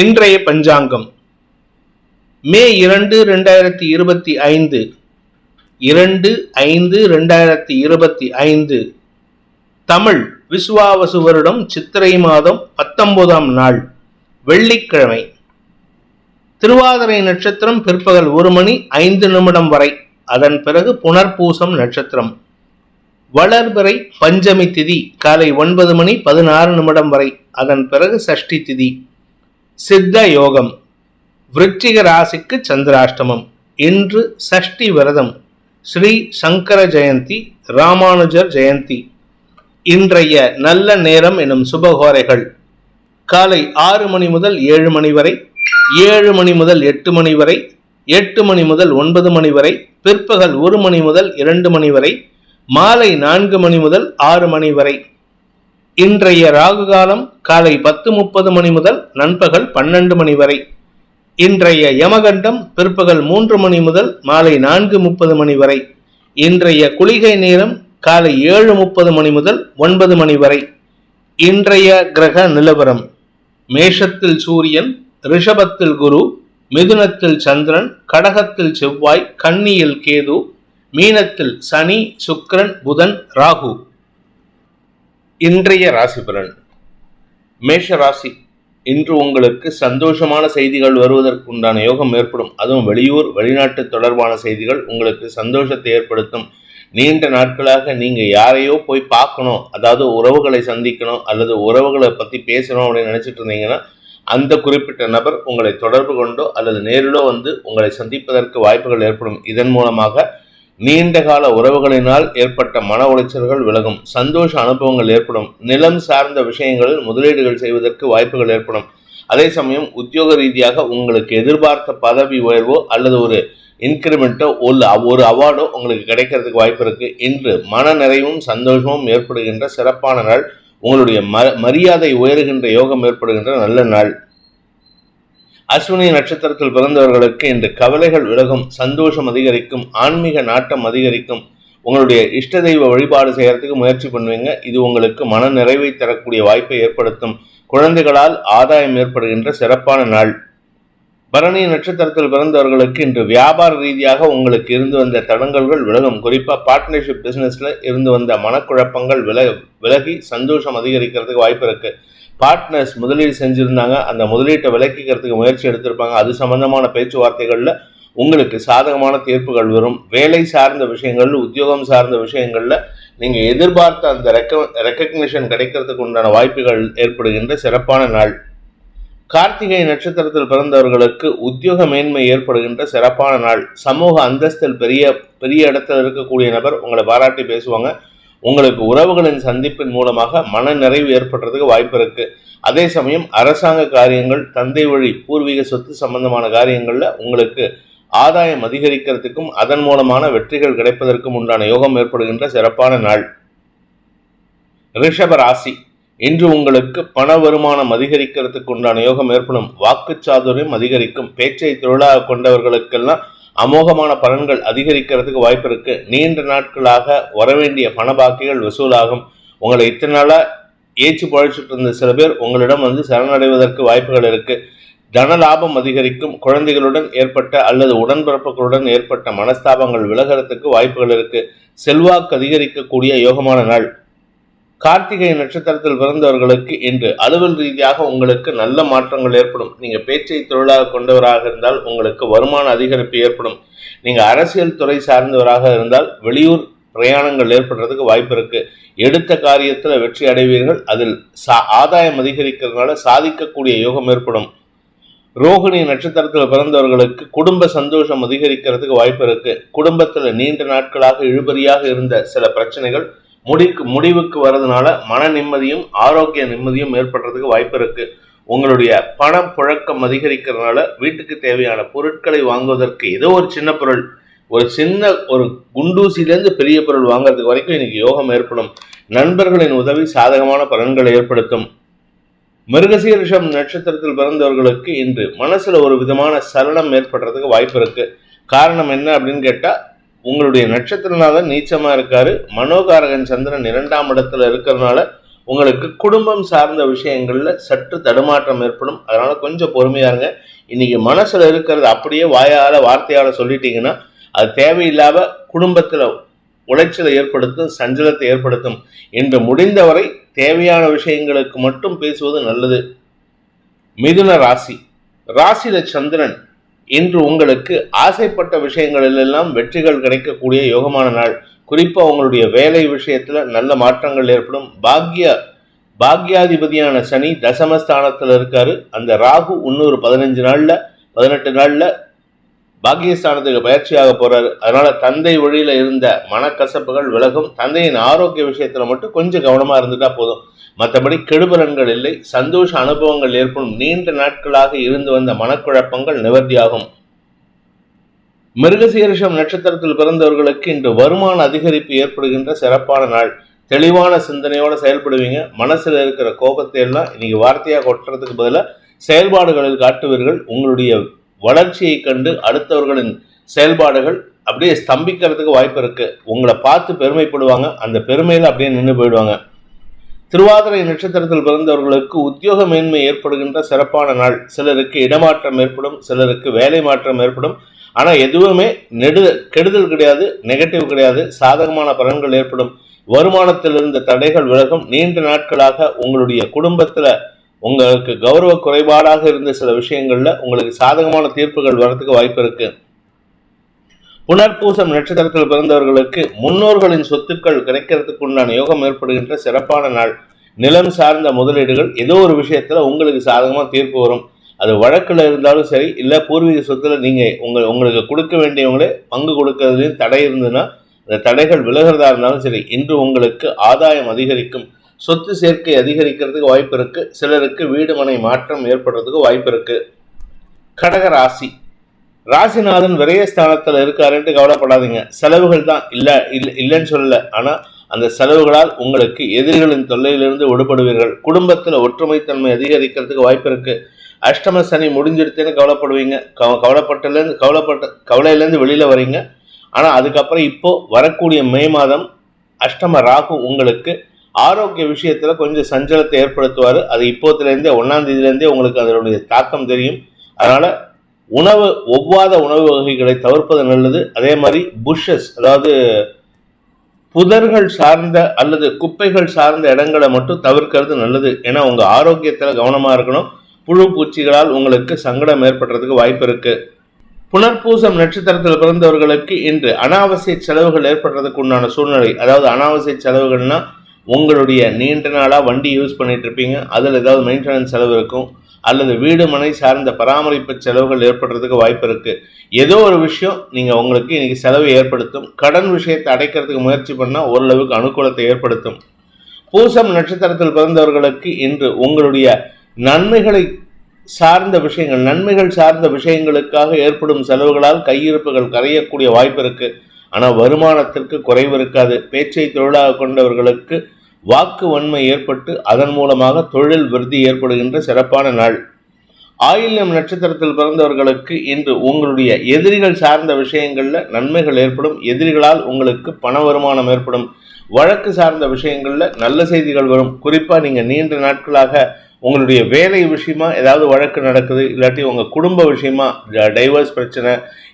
இன்றைய பஞ்சாங்கம். மே இரண்டு ரெண்டாயிரத்தி இருபத்தி ஐந்து. இரண்டு ஐந்து ரெண்டாயிரத்தி இருபத்தி ஐந்து. தமிழ் விசுவாவசு வருடம் சித்திரை மாதம் பத்தொன்பதாம் நாள் வெள்ளிக்கிழமை. திருவாதிரை நட்சத்திரம் பிற்பகல் ஒரு மணி ஐந்து நிமிடம் வரை அதன் பிறகு புனர்பூசம் நட்சத்திரம். வளர்பிறை பஞ்சமி திதி காலை ஒன்பது மணி பதினாறு நிமிடம் வரை அதன் பிறகு சஷ்டி திதி. சித்த யோகம் விருச்சிக ராசிக்கு சந்திராஷ்டமம் இன்று சஷ்டி விரதம் ஸ்ரீ சங்கர ஜெயந்தி ராமானுஜர் ஜெயந்தி. இன்றைய நல்ல நேரம் எனும் சுபகோரைகள். காலை ஆறு மணி முதல் ஏழு மணி வரை ஏழு மணி முதல் எட்டு மணி வரை எட்டு மணி முதல் ஒன்பது மணி வரை பிற்பகல் ஒரு மணி முதல் இரண்டு மணி வரை மாலை நான்கு மணி முதல் ஆறு மணி வரை. இன்றைய ராகு காலம் காலை பத்து முப்பது மணி முதல் நண்பகல் பன்னெண்டு மணி வரை. இன்றைய யமகண்டம் பிற்பகல் மூன்று மணி முதல் மாலை நான்கு முப்பது மணி வரை. இன்றைய குளிகை நேரம் காலை ஏழு முப்பது மணி முதல் ஒன்பது மணி வரை. இன்றைய கிரக நிலவரம். மேஷத்தில் சூரியன் ரிஷபத்தில் குரு மிதுனத்தில் சந்திரன் கடகத்தில் செவ்வாய் கன்னியில் கேது மீனத்தில் சனி சுக்கிரன் புதன் ராகு. இன்றைய ராசி பலன். மேஷ ராசி இன்று உங்களுக்கு சந்தோஷமான செய்திகள் வருவதற்கு உண்டான யோகம் ஏற்படும். அதுவும் வெளியூர் வெளிநாட்டு தொடர்பான செய்திகள் உங்களுக்கு சந்தோஷத்தை ஏற்படுத்தும். நீண்ட நாட்களாக நீங்க யாரையோ போய் பார்க்கணும் அதாவது உறவுகளை சந்திக்கணும் அல்லது உறவுகளை பத்தி பேசணும் அப்படின்னு நினைச்சிட்டு இருந்தீங்கன்னா அந்த குறிப்பிட்ட நபர் உங்களை தொடர்பு கொண்டோ அல்லது நேரிலோ வந்து உங்களை சந்திப்பதற்கு வாய்ப்புகள் ஏற்படும். இதன் மூலமாக நீண்டகால உறவுகளினால் ஏற்பட்ட மன உளைச்சல்கள் விலகும். சந்தோஷ அனுபவங்கள் ஏற்படும். நிலம் சார்ந்த விஷயங்களில் முதலீடுகள் செய்வதற்கு வாய்ப்புகள் ஏற்படும். அதே சமயம் உத்தியோக ரீதியாக உங்களுக்கு எதிர்பார்த்த பதவி உயர்வோ அல்லது ஒரு இன்கிரிமெண்ட்டோ ஒரு ஒரு அவார்டோ உங்களுக்கு கிடைக்கிறதுக்கு வாய்ப்பு இருக்கு. இன்று மன நிறைவும் சந்தோஷமும் ஏற்படுகின்ற சிறப்பான நாள். உங்களுடைய ம மரியாதை உயருகின்ற யோகம் ஏற்படுகின்ற நல்ல நாள். அஸ்வினி நட்சத்திரத்தில் பிறந்தவர்களுக்கு இன்று கவலைகள் விலகும் சந்தோஷம் அதிகரிக்கும் ஆன்மீக நாட்டம் அதிகரிக்கும். உங்களுடைய இஷ்ட தெய்வ வழிபாடு செய்யறதுக்கு முயற்சி பண்ணுவீங்க. இது உங்களுக்கு மன நிறைவை தரக்கூடிய வாய்ப்பை ஏற்படுத்தும். குழந்தைகளால் ஆதாயம் ஏற்படுகின்ற சிறப்பான நாள். பரணி நட்சத்திரத்தில் பிறந்தவர்களுக்கு இன்று வியாபார ரீதியாக உங்களுக்கு இருந்து வந்த தடங்கல்கள் விலகும். குறிப்பாக பார்ட்னர்ஷிப் பிஸ்னஸில் இருந்து வந்த மனக்குழப்பங்கள் வில விலகி சந்தோஷம் அதிகரிக்கிறதுக்கு வாய்ப்பு இருக்குது பார்ட்னர்ஸ் முதலீடு செஞ்சுருந்தாங்க அந்த முதலீட்டை விலக்கிக்கிறதுக்கு முயற்சி எடுத்திருப்பாங்க. அது சம்பந்தமான பேச்சுவார்த்தைகளில் உங்களுக்கு சாதகமான தீர்ப்புகள் வரும். வேலை சார்ந்த விஷயங்கள் உத்தியோகம் சார்ந்த விஷயங்களில் நீங்கள் எதிர்பார்த்த அந்த ரெக்க ரெக்கக்னிஷன் கிடைக்கிறதுக்கு உண்டான வாய்ப்புகள் ஏற்படுகின்ற சிறப்பான நாள். கார்த்திகை நட்சத்திரத்தில் பிறந்தவர்களுக்கு உத்தியோக மேன்மை ஏற்படுகின்ற சிறப்பான நாள். சமூக அந்தஸ்தில் பெரிய பெரிய இடத்துல இருக்கக்கூடிய நபர் உங்களை பாராட்டி பேசுவாங்க. உங்களுக்கு உறவுகளின் சந்திப்பின் மூலமாக மன நிறைவு ஏற்படுறதுக்கு வாய்ப்பு இருக்கு. அதே சமயம் அரசாங்க காரியங்கள் தந்தை வழி பூர்வீக சொத்து சம்பந்தமான காரியங்களில் உங்களுக்கு ஆதாயம் அதிகரிக்கிறதுக்கும் அதன் மூலமான வெற்றிகள் கிடைப்பதற்கும் உண்டான யோகம் ஏற்படுகின்ற சிறப்பான நாள். ரிஷப ராசி. இன்று உங்களுக்கு பண வருமானம் அதிகரிக்கிறதுக்கு உண்டான யோகம் ஏற்படும். வாக்கு சாதுரியம் அதிகரிக்கும். பேச்சை தொழிலாக கொண்டவர்களுக்கெல்லாம் அமோகமான பலன்கள் அதிகரிக்கிறதுக்கு வாய்ப்பு இருக்கு. நீண்ட நாட்களாக வரவேண்டிய பண பாக்கிகள் வசூலாகும். உங்களை இத்தனை நாளா ஏச்சு பழச்சிட்டு இருந்த சில பேர் உங்களிடம் வந்து சரணடைவதற்கு வாய்ப்புகள் இருக்கு. தன லாபம் அதிகரிக்கும். குழந்தைகளுடன் ஏற்பட்ட அல்லது உடன்பிறப்புகளுடன் ஏற்பட்ட மனஸ்தாபங்கள் விலகிறதுக்கு வாய்ப்புகள் இருக்கு. செல்வாக்கு அதிகரிக்கக்கூடிய யோகமான நாள். கார்த்திகை நட்சத்திரத்தில் பிறந்தவர்களுக்கு இன்று அலுவல் ரீதியாக உங்களுக்கு நல்ல மாற்றங்கள் ஏற்படும். நீங்க பேச்சை தொழிலாக கொண்டவராக இருந்தால் உங்களுக்கு வருமான அதிகரிப்பு ஏற்படும். நீங்க அரசியல் துறை சார்ந்தவராக இருந்தால் வெளியூர் பிரயாணங்கள் ஏற்படுறதுக்கு வாய்ப்பு இருக்கு. எடுத்த காரியத்தில் வெற்றி அடைவீர்கள். அதில் சா ஆதாயம் அதிகரிக்கிறதுனால சாதிக்கக்கூடிய யோகம் ஏற்படும். ரோகிணி நட்சத்திரத்தில் பிறந்தவர்களுக்கு குடும்ப சந்தோஷம் அதிகரிக்கிறதுக்கு வாய்ப்பு இருக்கு. குடும்பத்தில் நீண்ட நாட்களாக இழுபறியாக இருந்த சில பிரச்சனைகள் முடிக்கு முடிவுக்கு வர்றதுனால மன நிம்மதியும் ஆரோக்கிய நிம்மதியும் ஏற்படுறதுக்கு வாய்ப்பு இருக்கு. உங்களுடைய பணம் புழக்கம் அதிகரிக்கிறதுனால வீட்டுக்கு தேவையான பொருட்களை வாங்குவதற்கு ஏதோ ஒரு சின்ன பொருள் ஒரு சின்ன ஒரு குண்டூசிலேருந்து பெரிய பொருள் வாங்குறதுக்கு வரைக்கும் இன்னைக்கு யோகம் ஏற்படும். நண்பர்களின் உதவி சாதகமான பலன்களை ஏற்படுத்தும். மிருகசீரிஷம் நட்சத்திரத்தில் பிறந்தவர்களுக்கு இன்று மனசுல ஒரு விதமான சலனம் ஏற்படுறதுக்கு வாய்ப்பு இருக்கு. காரணம் என்ன அப்படின்னு கேட்டால் உங்களுடைய நட்சத்திரநாதன் நீச்சமா இருக்காரு. மனோகாரகன் சந்திரன் இரண்டாம் இடத்துல இருக்கிறதுனால உங்களுக்கு குடும்பம் சார்ந்த விஷயங்கள்ல சற்று தடுமாற்றம் ஏற்படும். அதனால கொஞ்சம் பொறுமையா இருங்க. இன்னைக்கு மனசுல இருக்கிறது அப்படியே வாயால வார்த்தையால சொல்லிட்டீங்கன்னா அது தேவையில்லாத குடும்பத்துல உளைச்சலை ஏற்படுத்தும் சஞ்சலத்தை ஏற்படுத்தும். என்று முடிந்தவரை தேவையான விஷயங்களுக்கு மட்டும் பேசுவது நல்லது. மிதுன ராசி. ராசியில சந்திரன் இன்று உங்களுக்கு ஆசைப்பட்ட விஷயங்களிலெல்லாம் வெற்றிகள் கிடைக்கக்கூடிய யோகமான நாள். குறிப்பா உங்களுடைய வேலை விஷயத்துல நல்ல மாற்றங்கள் ஏற்படும். பாக்ய பாக்யாதிபதியான சனி தசமஸ்தானத்துல இருக்காரு. அந்த ராகு இன்னொரு பதினஞ்சு நாள்ல பதினெட்டு நாள்ல பாக்கியஸ்தானத்துக்கு பயிற்சியாக போறாரு. அதனால தந்தை வழியில இருந்த மனக்கசப்புகள் விலகும். தந்தையின் ஆரோக்கிய விஷயத்துல மட்டும் கொஞ்சம் கவனமா இருந்துட்டா போதும். மற்றபடி கெடுபலன்கள் இல்லை சந்தோஷ அனுபவங்கள் ஏற்படும். நீண்ட நாட்களாக இருந்து வந்த மனக்குழப்பங்கள் நிவர்த்தியாகும். மிருகசீரிஷம் நட்சத்திரத்தில் பிறந்தவர்களுக்கு இன்று வருமான அதிகரிப்பு ஏற்படுகின்ற சிறப்பான நாள். தெளிவான சிந்தனையோட செயல்படுவீங்க. மனசுல இருக்கிற கோபத்தை எல்லாம் இன்னைக்கு வார்த்தையாக கொட்டுறதுக்கு பதிலாக செயல்பாடுகளில் காட்டுவீர்கள். உங்களுடைய வளர்ச்சியை கண்டு அடுத்தவர்களின் செயல்பாடுகள் அப்படியே ஸ்தம்பிக்கிறதுக்கு வாய்ப்பு இருக்கு. உங்களை பார்த்து பெருமைப்படுவாங்க. அந்த பெருமையில அப்படியே நின்று போயிடுவாங்க. திருவாதிரை நட்சத்திரத்தில் பிறந்தவர்களுக்கு உத்தியோக மேன்மை ஏற்படுகின்ற சிறப்பான நாள். சிலருக்கு இடமாற்றம் ஏற்படும் சிலருக்கு வேலை மாற்றம் ஏற்படும். ஆனால் எதுவுமே நெடு கெடுதல் கிடையாது நெகட்டிவ் கிடையாது. சாதகமான பலன்கள் ஏற்படும். வருமானத்தில் இருந்த தடைகள் விலகும். நீண்ட நாட்களாக உங்களுடைய குடும்பத்தில் உங்களுக்கு கௌரவ குறைபாடாக இருந்த சில விஷயங்கள்ல உங்களுக்கு சாதகமான தீர்ப்புகள் வரதுக்கு வாய்ப்பு இருக்கு. புனர்பூசம் நட்சத்திரத்தில் பிறந்தவர்களுக்கு முன்னோர்களின் சொத்துக்கள் கிடைக்கிறதுக்கு உண்டான யோகம் ஏற்படுகின்ற சிறப்பான நாள். நிலம் சார்ந்த முதலீடுகள் ஏதோ ஒரு விஷயத்துல உங்களுக்கு சாதகமாக தீர்ப்பு வரும். அது வழக்கில் இருந்தாலும் சரி இல்லை பூர்வீக சொத்துல நீங்க உங்க உங்களுக்கு கொடுக்க வேண்டியவங்களே பங்கு கொடுக்கறதுலையும் தடை இருந்ததுன்னா அந்த தடைகள் விலகிறதா இருந்தாலும் சரி இன்று உங்களுக்கு ஆதாயம் அதிகரிக்கும். சொத்து சேர்க்கை அதிகரிக்கிறதுக்கு வாய்ப்பு இருக்கு. சிலருக்கு வீடு மனை மாற்றம் ஏற்படுறதுக்கு வாய்ப்பு இருக்கு. கடக ராசி. ராசிநாதன் விரயஸ்தானத்தில் இருக்காருன்ட்டு கவலைப்படாதீங்க. செலவுகள் தான். இல்லை இல்லை இல்லைன்னு சொல்லல. ஆனால் அந்த செலவுகளால் உங்களுக்கு எதிரிகளின் தொல்லையிலிருந்து விடுபடுவீர்கள். குடும்பத்தில் ஒற்றுமைத்தன்மை அதிகரிக்கிறதுக்கு வாய்ப்பு இருக்கு. அஷ்டம சனி முடிஞ்சிடுத்துன்னு கவலைப்படுவீங்க. கவ கவலைப்பட்டலேருந்து கவலைப்பட்ட கவலையிலேருந்து வெளியில் வரீங்க. ஆனால் அதுக்கப்புறம் இப்போ வரக்கூடிய மே மாதம் அஷ்டம ராகு உங்களுக்கு ஆரோக்கிய விஷயத்துல கொஞ்சம் சஞ்சலத்தை ஏற்படுத்துவார். அது இப்போத்துலேருந்தே ஒன்றாம் தேதியிலேருந்தே உங்களுக்கு அதனுடைய தாக்கம் தெரியும். அதனால உணவு ஒவ்வாத உணவு வகைகளை தவிர்ப்பது நல்லது. அதே மாதிரி புஷ்ஷஸ் அதாவது புதர்கள் சார்ந்த அல்லது குப்பைகள் சார்ந்த இடங்களை மட்டும் தவிர்க்கிறது நல்லது. ஏன்னா உங்கள் ஆரோக்கியத்தில் கவனமாக இருக்கணும். புழு பூச்சிகளால் உங்களுக்கு சங்கடம் ஏற்படுறதுக்கு வாய்ப்பு இருக்குது புனர்பூசம் நட்சத்திரத்தில் பிறந்தவர்களுக்கு இன்று அனாவசிய செலவுகள் ஏற்படுறதுக்கு உண்டான சூழ்நிலை அதாவது அனாவசிய செலவுகள்னால் உங்களுடைய நீண்ட நாளாக வண்டி யூஸ் பண்ணிட்டு இருப்பீங்க. அதில் ஏதாவது மெயின்டெனன்ஸ் செலவு இருக்கும். அல்லது வீடு மனை சார்ந்த பராமரிப்பு செலவுகள் ஏற்படுறதுக்கு வாய்ப்பு இருக்குது ஏதோ ஒரு விஷயம் நீங்கள் உங்களுக்கு இன்றைக்கி செலவை ஏற்படுத்தும். கடன் விஷயத்தை அடைக்கிறதுக்கு முயற்சி பண்ணால் ஓரளவுக்கு அனுகூலத்தை ஏற்படுத்தும். பூசம் நட்சத்திரத்தில் பிறந்தவர்களுக்கு இன்று உங்களுடைய நன்மைகளை சார்ந்த விஷயங்கள் நன்மைகள் சார்ந்த விஷயங்களுக்காக ஏற்படும் செலவுகளால் கையிருப்புகள் கரையக்கூடிய வாய்ப்பு இருக்குது ஆனால் வருமானத்திற்கு குறைவு இருக்காது. பேச்சை தொழிலாக கொண்டவர்களுக்கு வாக்கு வன்மை ஏற்பட்டு அதன் மூலமாக தொழில் விருத்தி ஏற்படுகின்ற சிறப்பான நாள். ஆயில்யம் நட்சத்திரத்தில் பிறந்தவர்களுக்கு இன்று உங்களுடைய எதிரிகள் சார்ந்த விஷயங்களில் நன்மைகள் ஏற்படும். எதிரிகளால் உங்களுக்கு பண வருமானம் ஏற்படும். வழக்கு சார்ந்த விஷயங்களில் நல்ல செய்திகள் வரும். குறிப்பாக நீங்கள் நீண்ட நாட்களாக உங்களுடைய வேலை விஷயமா ஏதாவது வழக்கு நடக்குது இல்லாட்டி உங்கள் குடும்ப விஷயமா டைவர்ஸ் பிரச்சனை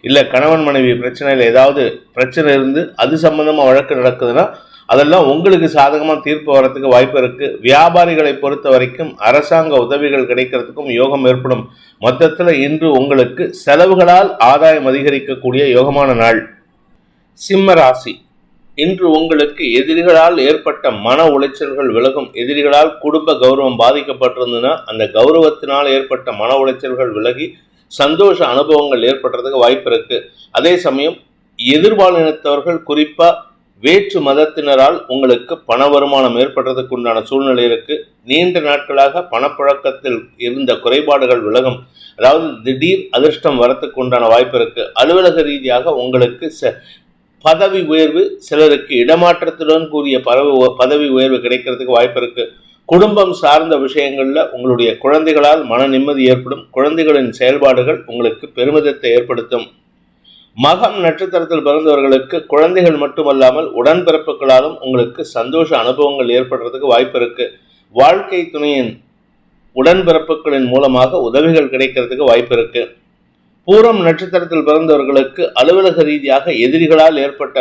இல்லை கணவன் மனைவி பிரச்சனையில் ஏதாவது பிரச்சனை இருந்து அது சம்மந்தமாக வழக்கு நடக்குதுன்னா அதெல்லாம் உங்களுக்கு சாதகமாக தீர்ப்பு வரத்துக்கு வாய்ப்பு இருக்கு. வியாபாரிகளை பொறுத்த வரைக்கும் அரசாங்க உதவிகள் கிடைக்கிறதுக்கும் யோகம் ஏற்படும். மொத்தத்தில் இன்று உங்களுக்கு செலவுகளால் ஆதாயம் அதிகரிக்கக்கூடிய யோகமான நாள். சிம்ம ராசி. இன்று உங்களுக்கு எதிரிகளால் ஏற்பட்ட மன உளைச்சல்கள் விலகும். எதிரிகளால் குடும்ப கௌரவம் பாதிக்கப்பட்டிருந்ததுன்னா அந்த கௌரவத்தினால் ஏற்பட்ட மன உளைச்சல்கள் விலகி சந்தோஷ அனுபவங்கள் ஏற்படுறதுக்கு வாய்ப்பு இருக்கு. அதே சமயம் எதிர்பாலினத்தவர்கள் குறிப்பாக வேற்று மதத்தினரால் உங்களுக்கு பண வருமானம் ஏற்படுறதுக்கு உண்டான சூழ்நிலை இருக்கு. நீண்ட நாட்களாக பணப்புழக்கத்தில் இருந்த குறைபாடுகள் விலகும். அதாவது திடீர் அதிர்ஷ்டம் வரத்துக்கு உண்டான வாய்ப்பு இருக்கு. அலுவலக ரீதியாக உங்களுக்கு பதவி உயர்வு சிலருக்கு இடமாற்றத்துடன் கூடிய பரவு பதவி உயர்வு கிடைக்கிறதுக்கு வாய்ப்பு இருக்கு. குடும்பம் சார்ந்த விஷயங்களில் உங்களுடைய குழந்தைகளால் மன நிம்மதி ஏற்படும். குழந்தைகளின் செயல்பாடுகள் உங்களுக்கு பெருமிதத்தை ஏற்படுத்தும். மகம் நட்சத்திரத்தில் பிறந்தவர்களுக்கு குழந்தைகள் மட்டுமல்லாமல் உடன்பிறப்புகளாலும் உங்களுக்கு சந்தோஷ அனுபவங்கள் ஏற்படுறதுக்கு வாய்ப்பு இருக்கு. வாழ்க்கை துணையின் உடன்பிறப்புகளின் மூலமாக உதவிகள் கிடைக்கிறதுக்கு வாய்ப்பு இருக்கு. பூரம் நட்சத்திரத்தில் பிறந்தவர்களுக்கு அலுவலக ரீதியாக எதிரிகளால் ஏற்பட்ட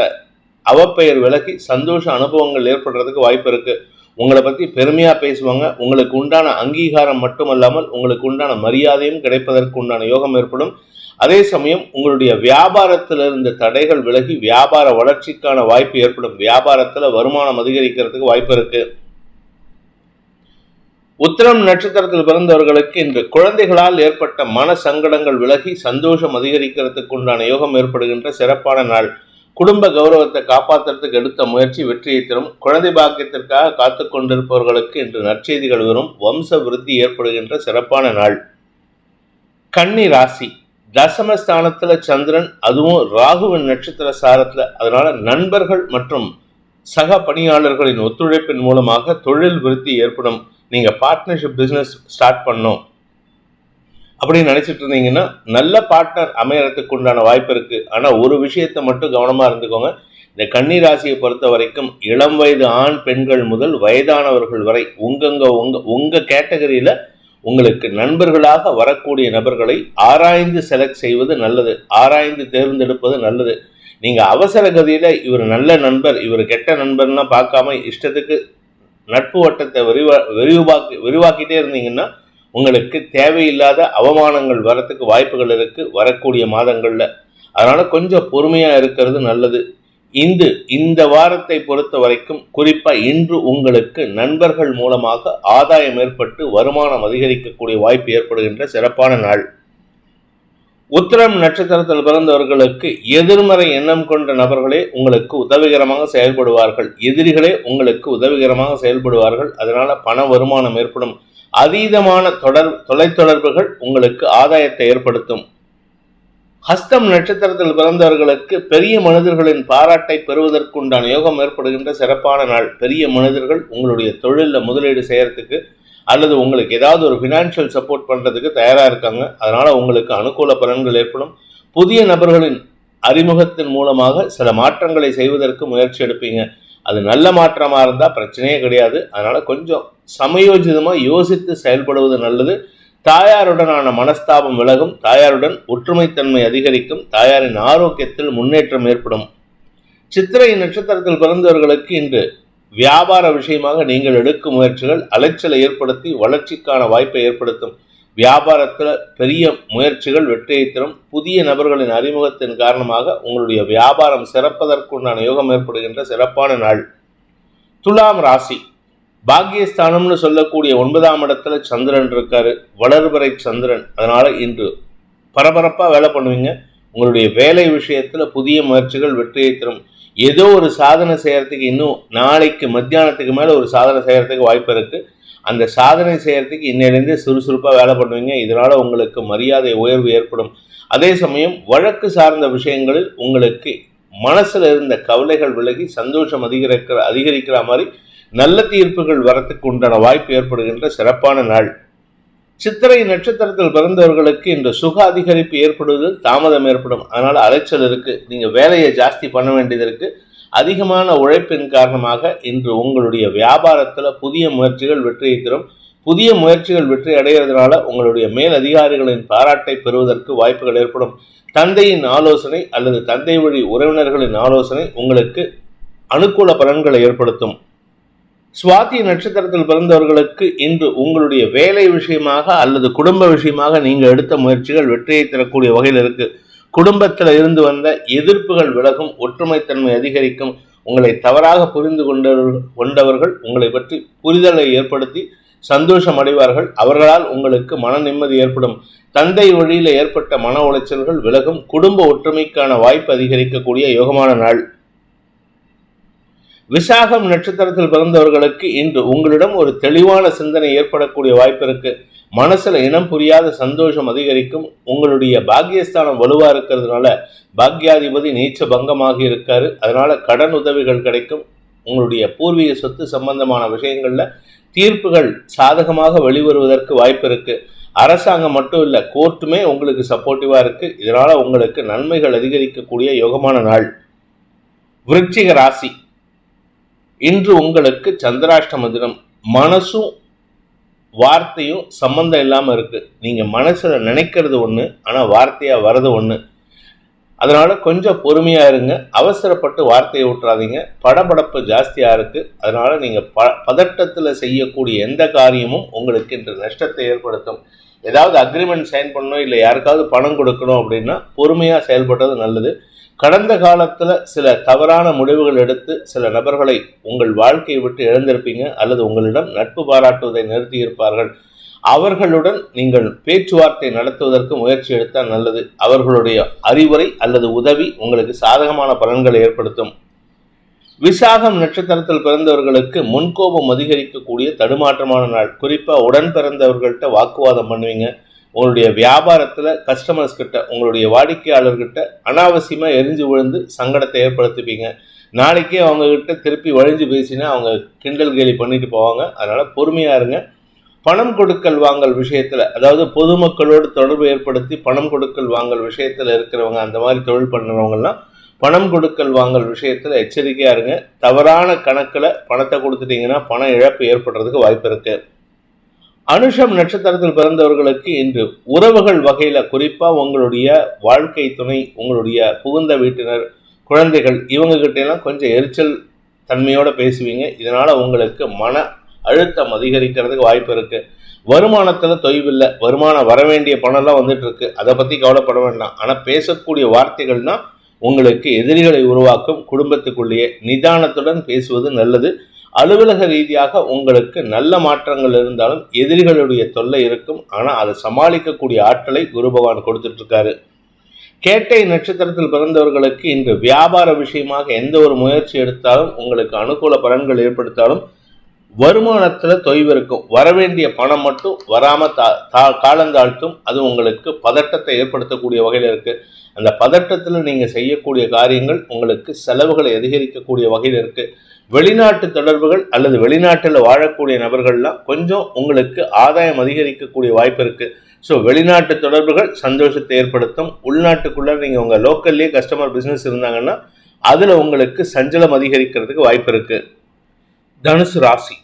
அவப்பெயர் விலகி சந்தோஷ அனுபவங்கள் ஏற்படுறதுக்கு வாய்ப்பு இருக்கு. உங்களை பத்தி பெருமையா பேசுவாங்க. உங்களுக்கு உண்டான அங்கீகாரம் மட்டுமல்லாமல் உங்களுக்கு உண்டான மரியாதையும் கிடைப்பதற்கு உண்டான யோகம் ஏற்படும். அதே சமயம் உங்களுடைய வியாபாரத்தில் இருந்த தடைகள் விலகி வியாபார வளர்ச்சிக்கான வாய்ப்பு ஏற்படும். வியாபாரத்தில் வருமானம் அதிகரிக்கிறதுக்கு வாய்ப்பு இருக்கு. உத்திரம் நட்சத்திரத்தில் பிறந்தவர்களுக்கு இன்று குழந்தைகளால் ஏற்பட்ட மன சங்கடங்கள் விலகி சந்தோஷம் அதிகரிக்கிறதுக்கு உண்டான யோகம் ஏற்படுகின்ற சிறப்பான நாள். குடும்ப கௌரவத்தை காப்பாற்றுறதுக்கு எடுத்த முயற்சி வெற்றியை தரும். குழந்தை பாக்கியத்திற்காக காத்து கொண்டிருப்பவர்களுக்கு இன்று நற்செய்திகள் வரும். வம்ச விருத்தி ஏற்படுகின்ற சிறப்பான நாள். கன்னி ராசி. தசமஸ்தானத்துல சந்திரன் அதுவும் ராகுவின் நட்சத்திர சாரத்துல. அதனால நண்பர்கள் மற்றும் சக பணியாளர்களின் ஒத்துழைப்பின் மூலமாக தொழில் விருத்தி ஏற்படும். நீங்க பார்ட்னர்ஷிப் பிசினஸ் ஸ்டார்ட் பண்ணோம் அப்படின்னு நினைச்சிட்டு இருந்தீங்கன்னா நல்ல பார்ட்னர் அமையறதுக்கு உண்டான வாய்ப்பு இருக்கு. ஆனா ஒரு விஷயத்தை மட்டும் கவனமா இருந்துக்கோங்க. இந்த கன்னி ராசியை பொறுத்த வரைக்கும் இளம் வயது ஆண் பெண்கள் முதல் வயதானவர்கள் வரை உங்கங்க உங்க உங்க கேட்டகரியில உங்களுக்கு நண்பர்களாக வரக்கூடிய நபர்களை ஆராய்ந்து செலக்ட் செய்வது நல்லது. ஆராய்ந்து தேர்ந்தெடுப்பது நல்லது. நீங்கள் அவசர கதியில் இவர் நல்ல நண்பர் இவர் கெட்ட நண்பர்லாம் பார்க்காம இஷ்டத்துக்கு நட்பு வட்டத்தை விரிவா விரிவாக்கி விரிவாக்கிட்டே இருந்தீங்கன்னா உங்களுக்கு தேவையில்லாத அவமானங்கள் வரத்துக்கு வாய்ப்புகள் இருக்குது வரக்கூடிய மாதங்களில். அதனால் கொஞ்சம் பொறுமையாக இருக்கிறது நல்லது. இந்து இந்த வாரத்தை பொறுத்த வரைக்கும் குறிப்பா இன்று உங்களுக்கு நண்பர்கள் மூலமாக ஆதாயம் ஏற்பட்டு வருமானம் அதிகரிக்கக்கூடிய வாய்ப்பு ஏற்படுகின்ற சிறப்பான நாள். உத்திரம் நட்சத்திரத்தில் பிறந்தவர்களுக்கு எதிர்மறை எண்ணம் கொண்ட நபர்களே உங்களுக்கு உதவிகரமாக செயல்படுவார்கள். எதிரிகளே உங்களுக்கு உதவிகரமாக செயல்படுவார்கள். அதனால பண வருமானம் ஏற்படும். அதீதமான தொடர் தொலைத்தொடர்புகள் உங்களுக்கு ஆதாயத்தை ஏற்படுத்தும். ஹஸ்தம் நட்சத்திரத்தில் பிறந்தவர்களுக்கு பெரிய மனிதர்களின் பாராட்டை பெறுவதற்குண்டான யோகம் ஏற்படுகின்ற சிறப்பான நாள். பெரிய மனிதர்கள் உங்களுடைய தொழிலில் முதலீடு செய்யறதுக்கு அல்லது உங்களுக்கு ஏதாவது ஒரு ஃபினான்ஷியல் சப்போர்ட் பண்ணுறதுக்கு தயாராக இருக்காங்க. அதனால் உங்களுக்கு அனுகூல பலன்கள் ஏற்படும். புதிய நபர்களின் அறிமுகத்தின் மூலமாக சில மாற்றங்களை செய்வதற்கு முயற்சி எடுப்பீங்க. அது நல்ல மாற்றமாக இருந்தால் பிரச்சனையே கிடையாது. அதனால் கொஞ்சம் சமயோஜிதமாக யோசித்து செயல்படுவது நல்லது. தாயாருடனான மனஸ்தாபம் விலகும் தாயாருடன் ஒற்றுமைத்தன்மை அதிகரிக்கும் தாயாரின் ஆரோக்கியத்தில் முன்னேற்றம் ஏற்படும். சித்திரை நட்சத்திரத்தில் பிறந்தவர்களுக்கு இன்று வியாபார விஷயமாக நீங்கள் எடுக்கும் முயற்சிகள் அலைச்சலை ஏற்படுத்தி வளர்ச்சிக்கான வாய்ப்பை ஏற்படுத்தும். வியாபாரத்தில் பெரிய முயற்சிகள் வெற்றியை தரும். புதிய நபர்களின் அறிமுகத்தின் காரணமாக உங்களுடைய வியாபாரம் சிறப்பதற்குண்டான யோகம் ஏற்படுகின்ற சிறப்பான நாள். துலாம் ராசி. பாக்கியஸ்தானம்னு சொல்லக்கூடிய ஒன்பதாம் இடத்துல சந்திரன் இருக்காரு. வளர்வரை சந்திரன். அதனால இன்று பரபரப்பாக வேலை பண்ணுவீங்க. உங்களுடைய வேலை விஷயத்தில் புதிய முயற்சிகள் வெற்றியை தரும். ஏதோ ஒரு சாதனை செய்யறதுக்கு இன்னும் நாளைக்கு மத்தியானத்துக்கு மேலே ஒரு சாதனை செய்யறதுக்கு வாய்ப்பு இருக்கு. அந்த சாதனை செய்யறதுக்கு இன்னிலிருந்து சுறுசுறுப்பாக வேலை பண்ணுவீங்க. இதனால உங்களுக்கு மரியாதை உயர்வு ஏற்படும். அதே சமயம் வழக்கு சார்ந்த விஷயங்களில் உங்களுக்கு மனசில் இருந்த கவலைகள் விலகி சந்தோஷம் அதிகரிக்கிற அதிகரிக்கிற மாதிரி நல்ல தீர்ப்புகள் வரத்துக்கு உண்டான வாய்ப்பு ஏற்படுகின்ற சிறப்பான நாள். சித்திரை நட்சத்திரத்தில் பிறந்தவர்களுக்கு இந்த சுக அதிகரிப்பு ஏற்படுவதில் தாமதம் ஏற்படும். அதனால் அலைச்சல் இருக்கு. நீங்க வேலையை ஜாஸ்தி பண்ண வேண்டியது இருக்கு. அதிகமான உழைப்பின் காரணமாக இன்று உங்களுடைய வியாபாரத்தில் புதிய முயற்சிகள் வெற்றியை தரும். புதிய முயற்சிகள் வெற்றி அடைகிறதுனால உங்களுடைய மேல் அதிகாரிகளின் பாராட்டை பெறுவதற்கு வாய்ப்புகள் ஏற்படும். தந்தையின் ஆலோசனை அல்லது தந்தை வழி உறவினர்களின் ஆலோசனை உங்களுக்கு அனுகூல பலன்களை ஏற்படுத்தும். சுவாதி நட்சத்திரத்தில் பிறந்தவர்களுக்கு இன்று உங்களுடைய வேலை விஷயமாக அல்லது குடும்ப விஷயமாக நீங்கள் எடுத்த முயற்சிகள் வெற்றியை தரக்கூடிய வகையில் இருக்கு. குடும்பத்தில் இருந்து வந்த எதிர்ப்புகள் விலகும் ஒற்றுமைத்தன்மை அதிகரிக்கும் உங்களை தவறாக புரிந்து கொண்ட கொண்டவர்கள் உங்களை பற்றி புரிதலை ஏற்படுத்தி சந்தோஷம் அடைவார்கள். அவர்களால் உங்களுக்கு மன நிம்மதி ஏற்படும். தந்தை வழியில் ஏற்பட்ட மன உளைச்சல்கள் விலகும். குடும்ப ஒற்றுமைக்கான வாய்ப்பு அதிகரிக்கக்கூடிய யோகமான நாள். விசாகம் நட்சத்திரத்தில் பிறந்தவர்களுக்கு இன்று உங்களிடம் ஒரு தெளிவான சிந்தனை ஏற்படக்கூடிய வாய்ப்பு இருக்கு. மனசுல இனம் புரியாத சந்தோஷம் அதிகரிக்கும். உங்களுடைய பாக்கியஸ்தானம் வலுவா இருக்கிறதுனால பாக்யாதிபதி நீச்ச பங்கமாகி இருக்காரு. அதனால கடன் உதவிகள் கிடைக்கும். உங்களுடைய பூர்வீக சொத்து சம்பந்தமான விஷயங்கள்ல தீர்ப்புகள் சாதகமாக வெளிவருவதற்கு வாய்ப்பு இருக்கு. அரசாங்கம் மட்டும் இல்லை கோர்ட்டுமே உங்களுக்கு சப்போர்ட்டிவா இருக்கு. இதனால உங்களுக்கு நன்மைகள் அதிகரிக்கக்கூடிய யோகமான நாள். விருச்சிக ராசி. இன்று உங்களுக்கு சந்திராஷ்டம தினம் மனசும் வார்த்தையும் சம்பந்தம் இல்லாமல் இருக்கு. நீங்க மனசுல நினைக்கிறது ஒன்று ஆனால் வார்த்தையா வர்றது ஒன்று அதனால கொஞ்சம் பொறுமையா இருங்க. அவசரப்பட்டு வார்த்தையை விட்டுறாதீங்க படபடப்பு ஜாஸ்தியா இருக்கு. அதனால நீங்க ப பதட்டத்தில் செய்யக்கூடிய எந்த காரியமும் உங்களுக்கு இன்று நஷ்டத்தை ஏற்படுத்தும். ஏதாவது அக்ரிமெண்ட் சைன் பண்ணணும் இல்லை யாருக்காவது பணம் கொடுக்கணும் அப்படின்னா பொறுமையா செயல்படுறது நல்லது. கடந்த காலத்தில் சில தவறான முடிவுகள் எடுத்து சில நபர்களை உங்கள் வாழ்க்கையை விட்டு இழந்திருப்பீங்க அல்லது உங்களிடம் நட்பு பாராட்டுவதை நிறுத்தியிருப்பார்கள். அவர்களுடன் நீங்கள் பேச்சுவார்த்தை நடத்துவதற்கு முயற்சி எடுத்தால் நல்லது. அவர்களுடைய அறிவுரை அல்லது உதவி உங்களுக்கு சாதகமான பலன்களை ஏற்படுத்தும். விசாகம் நட்சத்திரத்தில் பிறந்தவர்களுக்கு முன்கோபம் அதிகரிக்கக்கூடிய தடுமாற்றமான நாள். குறிப்பாக உடன் பிறந்தவர்கள்ட்ட வாக்குவாதம் பண்ணுவீங்க. உங்களுடைய வியாபாரத்தில் கஸ்டமர்ஸ் கிட்ட உங்களுடைய வாடிக்கையாளர்கிட்ட அனாவசியமாக எரிஞ்சு விழுந்து சங்கடத்தை ஏற்படுத்திப்பீங்க. நாளைக்கே அவங்கக்கிட்ட திருப்பி வழிஞ்சு பேசினா அவங்க கிண்டல் கேலி பண்ணிட்டு போவாங்க. அதனால் பொறுமையாக இருங்க. பணம் கொடுக்கல் வாங்கல் விஷயத்தில் அதாவது பொதுமக்களோடு தொடர்பு ஏற்படுத்தி பணம் கொடுக்கல் வாங்கல் விஷயத்தில் இருக்கிறவங்க அந்த மாதிரி தொழில் பண்ணுறவங்கலாம் பணம் கொடுக்கல் வாங்கல் விஷயத்தில் எச்சரிக்கையாக இருங்க. தவறான கணக்கில் பணத்தை கொடுத்துட்டீங்கன்னா பண இழப்பு ஏற்படுறதுக்கு வாய்ப்பு இருக்குது அனுஷம் நட்சத்திரத்தில் பிறந்தவர்களுக்கு இன்று உறவுகள் வகையில் குறிப்பாக உங்களுடைய வாழ்க்கை துணை உங்களுடைய புகுந்த வீட்டினர் குழந்தைகள் இவங்க கிட்டெல்லாம் கொஞ்சம் எரிச்சல் தன்மையோடு பேசுவீங்க. இதனால் உங்களுக்கு மன அழுத்தம் அதிகரிக்கிறதுக்கு வாய்ப்பு இருக்கு. வருமானத்தில் தொய்வில்லை. வருமானம் வர வேண்டிய பணம்லாம் வந்துட்டு இருக்கு அதை பற்றி கவலைப்பட வேண்டாம். ஆனால் பேசக்கூடிய வார்த்தைகள்னா உங்களுக்கு எதிரிகளை உருவாக்கும் குடும்பத்துக்குள்ளேயே நிதானத்துடன் பேசுவது நல்லது. அலுவலக ரீதியாக உங்களுக்கு நல்ல மாற்றங்கள் இருந்தாலும் எதிரிகளுடைய தொல்லை இருக்கும். ஆனால் அதை சமாளிக்கக்கூடிய ஆற்றலை குரு பகவான் கொடுத்துட்ருக்காரு. கேட்டை நட்சத்திரத்தில் பிறந்தவர்களுக்கு இன்று வியாபார விஷயமாக எந்த ஒரு முயற்சி எடுத்தாலும் உங்களுக்கு அனுகூல பலன்கள் ஏற்படுத்தாலும் வருமானத்தில் தொய்வு இருக்கும். வரவேண்டிய பணம் மட்டும் வராமல் தா தா காலந்தாழ்த்தும் அது உங்களுக்கு பதட்டத்தை ஏற்படுத்தக்கூடிய வகையில் இருக்குது அந்த பதட்டத்தில் நீங்கள் செய்யக்கூடிய காரியங்கள் உங்களுக்கு செலவுகளை அதிகரிக்கக்கூடிய வகையில் இருக்குது வெளிநாட்டு தொடர்புகள் அல்லது வெளிநாட்டில் வாழக்கூடிய நபர்கள்லாம் கொஞ்சம் உங்களுக்கு ஆதாயம் அதிகரிக்கக்கூடிய வாய்ப்பு இருக்குது ஸோ வெளிநாட்டு தொடர்புகள் சந்தோஷத்தை ஏற்படுத்தும். உள்நாட்டுக்குள்ளே நீங்கள் உங்கள் லோக்கல்லே கஸ்டமர் பிஸ்னஸ் இருந்தாங்கன்னா அதில் உங்களுக்கு சஞ்சலம் அதிகரிக்கிறதுக்கு வாய்ப்பு இருக்குது தனுசு ராசி.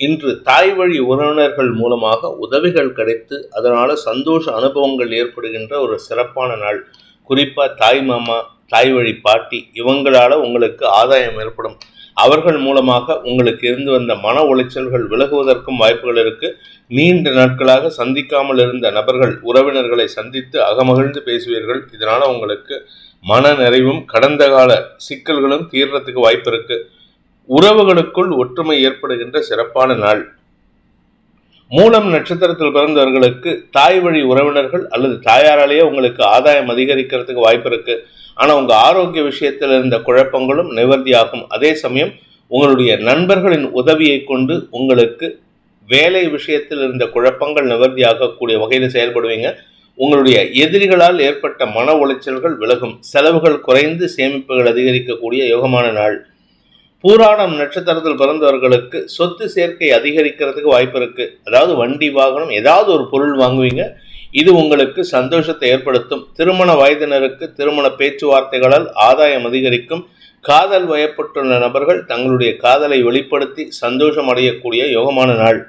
இன்று தாய் வழி உறவினர்கள் மூலமாக உதவிகள் கிடைத்து அதனால் சந்தோஷ அனுபவங்கள் ஏற்படுகின்ற ஒரு சிறப்பான நாள். குறிப்பாக தாய் மாமா தாய் வழி பாட்டி இவங்களால் உங்களுக்கு ஆதாயம் ஏற்படும். அவர்கள் மூலமாக உங்களுக்கு இருந்து வந்த மன உளைச்சல்கள் விலகுவதற்கும் வாய்ப்புகள் இருக்கு. நீண்ட நாட்களாக சந்திக்காமல் இருந்த நபர்கள் உறவினர்களை சந்தித்து அகமகிழ்ந்து பேசுவீர்கள். இதனால உங்களுக்கு மன நிறைவும் கடந்த கால சிக்கல்களும் தீர்றதுக்கு வாய்ப்பு இருக்கு. உறவுகளுக்குள் ஒற்றுமை ஏற்படுகின்ற சிறப்பான நாள். மூலம் நட்சத்திரத்தில் பிறந்தவர்களுக்கு தாய் வழி உறவினர்கள் அல்லது தாயாராலேயே உங்களுக்கு ஆதாயம் அதிகரிக்கிறதுக்கு வாய்ப்பு இருக்குது ஆனால் உங்கள் ஆரோக்கிய விஷயத்தில் இருந்த குழப்பங்களும் நிவர்த்தியாகும். அதே சமயம் உங்களுடைய நண்பர்களின் உதவியை கொண்டு உங்களுக்கு வேலை விஷயத்தில் இருந்த குழப்பங்கள் நிவர்த்தியாகக்கூடிய வகையில் செயல்படுவீங்க. உங்களுடைய எதிரிகளால் ஏற்பட்ட மன உளைச்சல்கள் விலகும். செலவுகள் குறைந்து சேமிப்புகள் அதிகரிக்கக்கூடிய யோகமான நாள். பூராடம் நட்சத்திரத்தில் பிறந்தவர்களுக்கு சொத்து சேர்க்கை அதிகரிக்கிறதுக்கு வாய்ப்பு இருக்குது அதாவது வண்டி வாகனம் ஏதாவது ஒரு பொருள் வாங்குவீங்க. இது உங்களுக்கு சந்தோஷத்தை ஏற்படுத்தும். திருமண வயதினருக்கு திருமண பேச்சுவார்த்தைகளால் ஆதாயம் அதிகரிக்கும். காதல் வயப்பட்டுள்ள நபர்கள் தங்களுடைய காதலை வெளிப்படுத்தி சந்தோஷம் அடையக்கூடிய யோகமான நாள்.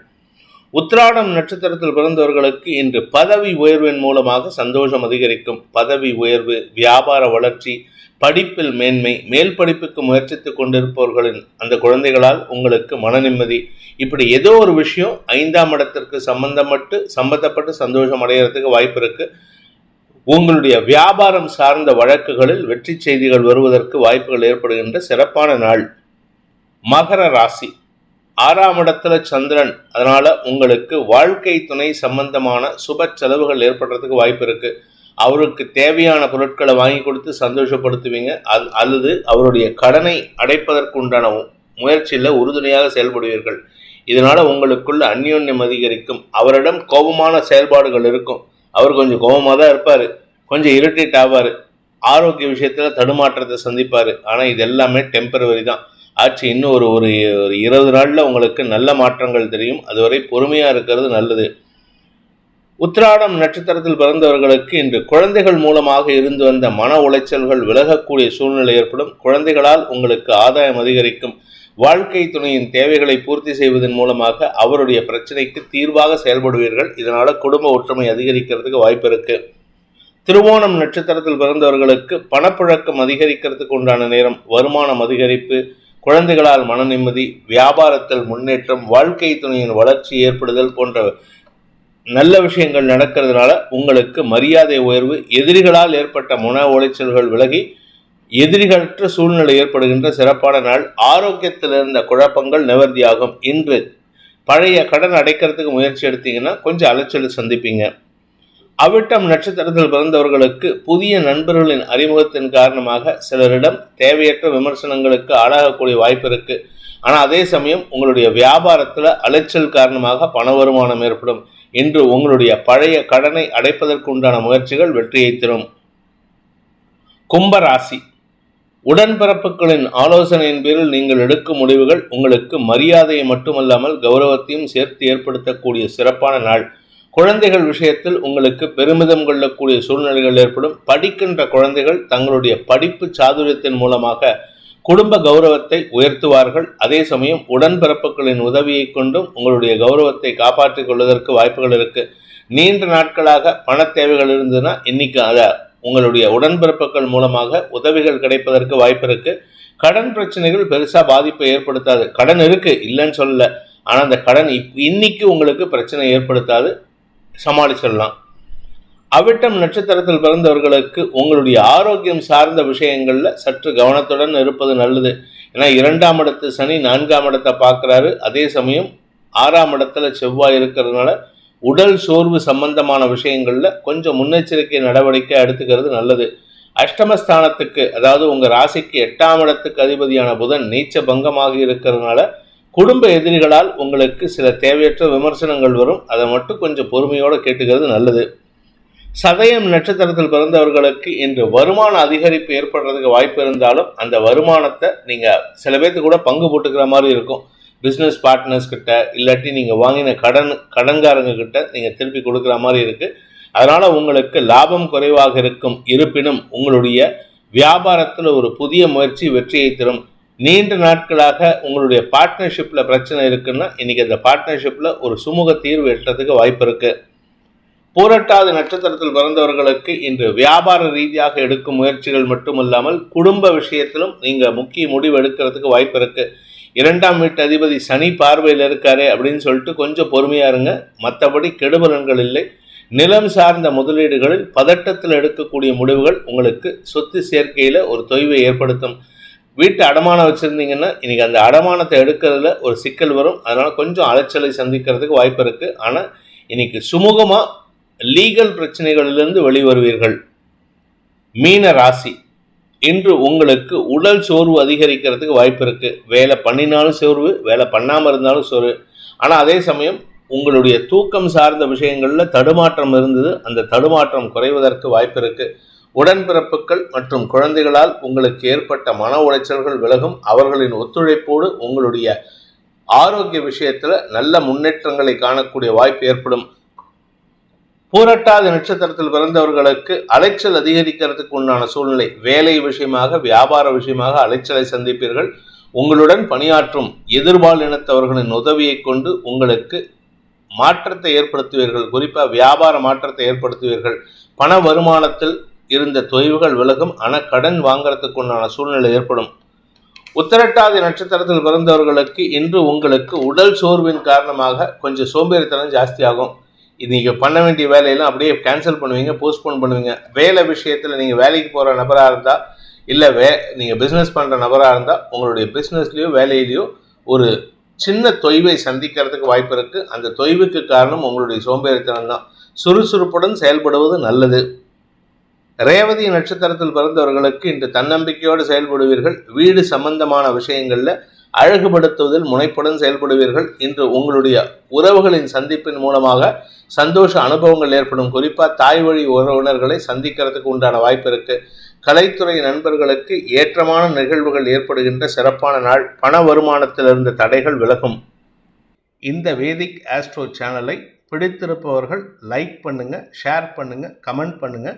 உத்ராடம் நட்சத்திரத்தில் பிறந்தவர்களுக்கு இன்று பதவி உயர்வின் மூலமாக சந்தோஷம் அதிகரிக்கும். பதவி உயர்வு வியாபார வளர்ச்சி படிப்பில் மேன்மை மேல் படிப்புக்கு முயற்சித்துக் கொண்டிருப்பவர்களின் அந்த குழந்தைகளால் உங்களுக்கு மன நிம்மதி. இப்படி ஏதோ ஒரு விஷயம் ஐந்தாம் இடத்திற்கு சம்பந்தப்பட்டு சம்பந்தப்பட்டு சந்தோஷம் அடைகிறதுக்கு வாய்ப்பு இருக்கு. உங்களுடைய வியாபாரம் சார்ந்த வழக்குகளில் வெற்றி செய்திகள் வருவதற்கு வாய்ப்புகள் ஏற்படுகின்ற சிறப்பான நாள். மகர ராசி. ஆறாம் இடத்துல சந்திரன். அதனால உங்களுக்கு வாழ்க்கை துணை சம்பந்தமான சுப செலவுகள் ஏற்படுறதுக்கு வாய்ப்பு இருக்குது அவருக்கு தேவையான பொருட்களை வாங்கி கொடுத்து சந்தோஷப்படுத்துவீங்க. அது அல்லது அவருடைய கடனை அடைப்பதற்குண்டான முயற்சியில் உறுதுணையாக செயல்படுவீர்கள். இதனால் உங்களுக்குள்ள அந்யோன்யம் அதிகரிக்கும். அவரிடம் கோபமான செயல்பாடுகள் இருக்கும். அவர் கொஞ்சம் கோபமாக தான் இருப்பார். கொஞ்சம் இரிட்டேட் ஆவார். ஆரோக்கிய விஷயத்தில் தடுமாற்றத்தை சந்திப்பார். ஆனால் இது எல்லாமே டெம்பரவரி தான். ஆச்சு இன்னும் ஒரு ஒரு இருபது நாளில் உங்களுக்கு நல்ல மாற்றங்கள் தெரியும். அதுவரை பொறுமையாக இருக்கிறது நல்லது. உத்திராடம் நட்சத்திரத்தில் பிறந்தவர்களுக்கு இன்று குழந்தைகள் மூலமாக இருந்து வந்த மன உளைச்சல்கள் விலகக்கூடிய சூழ்நிலை ஏற்படும். குழந்தைகளால் உங்களுக்கு ஆதாயம் அதிகரிக்கும். வாழ்க்கை துணையின் தேவைகளை பூர்த்தி செய்வதன் மூலமாக அவருடைய பிரச்சனைக்கு தீர்வாக செயல்படுவீர்கள். இதனால குடும்ப ஒற்றுமை அதிகரிக்கிறதுக்கு வாய்ப்பு இருக்கு. திருவோணம் நட்சத்திரத்தில் பிறந்தவர்களுக்கு பணப்புழக்கம் அதிகரிக்கிறதுக்கு உண்டான நேரம் வருமானம் அதிகரிப்பு குழந்தைகளால் மன நிம்மதி வியாபாரத்தில் முன்னேற்றம் வாழ்க்கை துணையின் வளர்ச்சி ஏற்படுதல் போன்ற நல்ல விஷயங்கள் நடக்கிறதுனால உங்களுக்கு மரியாதை உயர்வு எதிரிகளால் ஏற்பட்ட மன உளைச்சல்கள் விலகி எதிரிகளற்ற சூழ்நிலை ஏற்படுகின்ற சிறப்பான நாள் ஆரோக்கியத்தில் இருந்த குழப்பங்கள் நிவர்த்தியாகும் இன்று பழைய கடன் அடைக்கிறதுக்கு முயற்சி எடுத்தீங்கன்னா கொஞ்சம் அலைச்சல் சந்திப்பீங்க. அவிட்டம் நட்சத்திரத்தில் பிறந்தவர்களுக்கு புதிய நண்பர்களின் அறிமுகத்தின் காரணமாக சிலரிடம் தேவையற்ற விமர்சனங்களுக்கு ஆளாகக்கூடிய வாய்ப்பு இருக்கு. ஆனால் அதே சமயம் உங்களுடைய வியாபாரத்தில் அலைச்சல் காரணமாக பண வருமானம் ஏற்படும். இன்று உங்களுடைய பழைய கடனை அடைப்பதற்கு உண்டான முயற்சிகள் வெற்றியை தரும். கும்பராசி. உடன்பிறப்புகளின் ஆலோசனையின் பேரில் நீங்கள் எடுக்கும் முடிவுகள் உங்களுக்கு மரியாதையை மட்டுமல்லாமல் கௌரவத்தையும் சேர்த்து ஏற்படுத்தக்கூடிய சிறப்பான நாள். குழந்தைகள் விஷயத்தில் உங்களுக்கு பெருமிதம் கொள்ளக்கூடிய சூழ்நிலைகள் ஏற்படும். படிக்கின்ற குழந்தைகள் தங்களுடைய படிப்பு சாதுரியத்தின் மூலமாக குடும்ப கௌரவத்தை உயர்த்துவார்கள். அதே சமயம் உடன்பிறப்புகளின் உதவியை கொண்டும் உங்களுடைய கௌரவத்தை காப்பாற்றிக் கொள்வதற்கு வாய்ப்புகள் இருக்கு. நீண்ட நாட்களாக பண தேவைகள் இருந்ததுன்னா இன்னைக்கு அதை உங்களுடைய உடன்பிறப்புகள் மூலமாக உதவிகள் கிடைப்பதற்கு வாய்ப்பு இருக்கு. கடன் பிரச்சனைகள் பெருசா பாதிப்பை ஏற்படுத்தாது. கடன் இருக்கு இல்லைன்னு சொல்லல. ஆனால் அந்த கடன் இன்னைக்கு உங்களுக்கு பிரச்சனை ஏற்படுத்தாது. சமாளிச்சிடலாம். அவிட்டம் நட்சத்திரத்தில் பிறந்தவர்களுக்கு உங்களுடைய ஆரோக்கியம் சார்ந்த விஷயங்களில் சற்று கவனத்துடன் இருப்பது நல்லது. ஏன்னா இரண்டாம் இடத்து சனி நான்காம் இடத்தை பார்க்குறாரு. அதே சமயம் ஆறாம் இடத்துல செவ்வாய் இருக்கிறதுனால உடல் சோர்வு சம்பந்தமான விஷயங்களில் கொஞ்சம் முன்னெச்சரிக்கை நடவடிக்கை எடுத்துக்கிறது நல்லது. அஷ்டமஸ்தானத்துக்கு அதாவது உங்கள் ராசிக்கு எட்டாம் இடத்துக்கு அதிபதியான புதன் நீச்ச பங்கமாக இருக்கிறதுனால குடும்ப எதிரிகளால் உங்களுக்கு சில தேவையற்ற விமர்சனங்கள் வரும். அதை மட்டும் கொஞ்சம் பொறுமையோடு கேட்டுக்கிறது நல்லது. சதயம் நட்சத்திரத்தில் பிறந்தவர்களுக்கு இன்று வருமான அதிகரிப்பு ஏற்படுறதுக்கு வாய்ப்பு இருந்தாலும் அந்த வருமானத்தை நீங்கள் சில பேர்த்து கூட பங்கு போட்டுக்கிற மாதிரி இருக்கும். பிஸ்னஸ் பார்ட்னர்ஸ் கிட்ட இல்லாட்டி நீங்கள் வாங்கின கடன் கடன்காரங்க கிட்ட நீங்கள் திருப்பி கொடுக்குற மாதிரி இருக்குது அதனால் உங்களுக்கு லாபம் குறைவாக இருக்கும். இருப்பினும் உங்களுடைய வியாபாரத்தில் ஒரு புதிய முயற்சி வெற்றியை தரும். நீண்ட நாட்களாக உங்களுடைய பார்ட்னர்ஷிப்பில் பிரச்சனை இருக்குன்னா இன்றைக்கி அந்த பார்ட்னர்ஷிப்பில் ஒரு சுமூக தீர்வு எட்டுறதுக்கு வாய்ப்பு இருக்குது பூரட்டாத நட்சத்திரத்தில் பிறந்தவர்களுக்கு இன்று வியாபார ரீதியாக எடுக்கும் முயற்சிகள் மட்டுமல்லாமல் குடும்ப விஷயத்திலும் நீங்கள் முக்கிய முடிவு எடுக்கிறதுக்கு வாய்ப்பு இருக்குது இரண்டாம் வீட்டு அதிபதி சனி பார்வையில் இருக்காரே அப்படின்னு சொல்லிட்டு கொஞ்சம் பொறுமையாக இருங்க. மற்றபடி கெடுபலன்கள் இல்லை. நிலம் சார்ந்த முதலீடுகளில் பதட்டத்தில் எடுக்கக்கூடிய முடிவுகள் உங்களுக்கு சொத்து சேர்க்கையில் ஒரு தொய்வை ஏற்படுத்தும். வீட்டு அடமானம் வச்சுருந்தீங்கன்னா இன்றைக்கி அந்த அடமானத்தை எடுக்கிறதுல ஒரு சிக்கல் வரும். அதனால் கொஞ்சம் அலைச்சலை சந்திக்கிறதுக்கு வாய்ப்பு இருக்குது ஆனால் இன்றைக்கி சுமூகமாக லீகல் பிரச்சனைகளிலிருந்து வெளிவருவீர்கள். மீன ராசி. இன்று உங்களுக்கு உடல் சோர்வு அதிகரிக்கிறதுக்கு வாய்ப்பு இருக்குது வேலை பண்ணினாலும் சோர்வு வேலை பண்ணாமல் இருந்தாலும் சோர்வு. ஆனால் அதே சமயம் உங்களுடைய தூக்கம் சார்ந்த விஷயங்களில் தடுமாற்றம் இருந்தது. அந்த தடுமாற்றம் குறைவதற்கு வாய்ப்பு இருக்குது உடன்பிறப்புகள் மற்றும் குழந்தைகளால் உங்களுக்கு ஏற்பட்ட மன உளைச்சல்கள் விலகும். அவர்களின் ஒத்துழைப்போடு உங்களுடைய ஆரோக்கிய விஷயத்தில் நல்ல முன்னேற்றங்களை காணக்கூடிய வாய்ப்பு ஏற்படும். பூரட்டாதி நட்சத்திரத்தில் பிறந்தவர்களுக்கு அலைச்சல் அதிகரிக்கிறதுக்கு உண்டான சூழ்நிலை. வேலை விஷயமாக வியாபார விஷயமாக அலைச்சலை சந்திப்பீர்கள். உங்களுடன் பணியாற்றும் எதிர்பால் இனத்தவர்களின் உதவியை கொண்டு உங்களுக்கு மாற்றத்தை ஏற்படுத்துவீர்கள். குறிப்பாக வியாபார மாற்றத்தை ஏற்படுத்துவீர்கள். பண வருமானத்தில் இருந்த தொய்வுகள் விலகும் ஆனால் கடன் வாங்குறதுக்கு உண்டான சூழ்நிலை ஏற்படும். உத்தரட்டாதி நட்சத்திரத்தில் பிறந்தவர்களுக்கு இன்று உங்களுக்கு உடல் சோர்வின் காரணமாக கொஞ்சம் சோம்பேறித்தனம் ஜாஸ்தியாகும். நீங்கள் பண்ண வேண்டிய வேலையெல்லாம் அப்படியே கேன்சல் பண்ணுவீங்க போஸ்ட்போன் பண்ணுவீங்க. வேலை விஷயத்தில் நீங்கள் வேலைக்கு போகிற நபராக இருந்தால் இல்லை வே நீங்கள் பிஸ்னஸ் பண்ணுற நபராக இருந்தால் உங்களுடைய பிஸ்னஸ்லேயோ வேலையிலையோ ஒரு சின்ன தொய்வை சந்திக்கிறதுக்கு வாய்ப்பு இருக்குது அந்த தொய்வுக்கு காரணம் உங்களுடைய சோம்பேறித்தனம் தான் சுறுசுறுப்புடன் செயல்படுவது நல்லது. ரேவதி நட்சத்திரத்தில் பிறந்தவர்களுக்கு இன்று தன்னம்பிக்கையோடு செயல்படுவீர்கள். வீடு சம்பந்தமான விஷயங்களில் அழகுபடுத்துவதில் முனைப்புடன் செயல்படுவீர்கள். இன்று உங்களுடைய உறவுகளின் சந்திப்பின் மூலமாக சந்தோஷ அனுபவங்கள் ஏற்படும். குறிப்பாக தாய் வழி உறவினர்களை சந்திக்கிறதுக்கு உண்டான வாய்ப்பு இருக்கு. கலைத்துறை நண்பர்களுக்கு ஏற்றமான நிகழ்வுகள் ஏற்படுகின்ற சிறப்பான நாள். பண வருமானத்தில் இருந்த தடைகள் விலகும். இந்த வேதிக் ஆஸ்ட்ரோ சேனலை பிடித்திருப்பவர்கள் லைக் பண்ணுங்க ஷேர் பண்ணுங்க கமெண்ட் பண்ணுங்கள்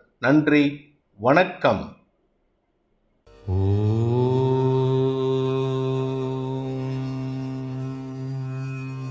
நன்றி வணக்கம். ஓ.